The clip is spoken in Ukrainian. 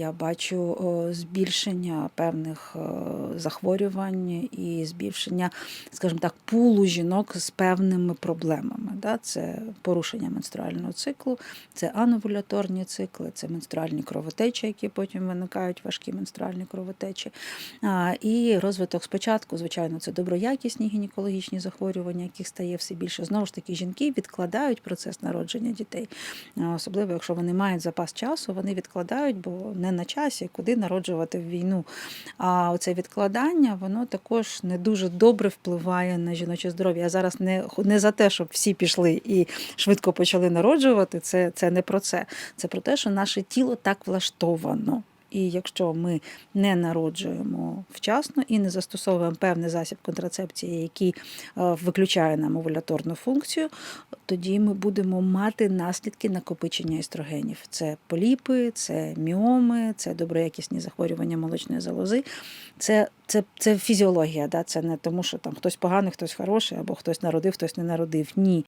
Я бачу збільшення певних захворювань і збільшення, скажімо так, пулу жінок з певними проблемами. Да? Це порушення менструального циклу, це ановуляторні цикли, це менструальні кровотечі, які потім виникають, важкі менструальні кровотечі. І розвиток спочатку, звичайно, це доброякісні гінекологічні захворювання, яких стає все більше. Знову ж таки, жінки відкладають процес народження дітей, особливо якщо вони мають запас часу, вони відкладають, бо не на часі, куди народжувати в війну. А оце відкладання, воно також не дуже добре впливає на жіноче здоров'я. Я зараз не, не за те, щоб всі пішли і швидко почали народжувати. Це, це не про це. Це про те, що наше тіло так влаштовано. І якщо ми не народжуємо вчасно і не застосовуємо певний засіб контрацепції, який е, виключає нам овуляторну функцію, тоді ми будемо мати наслідки накопичення естрогенів. Це поліпи, це міоми, це доброякісні захворювання молочної залози. Це, це, це фізіологія, да? це не тому, що там хтось поганий, хтось хороший, або хтось народив, хтось не народив. Ні.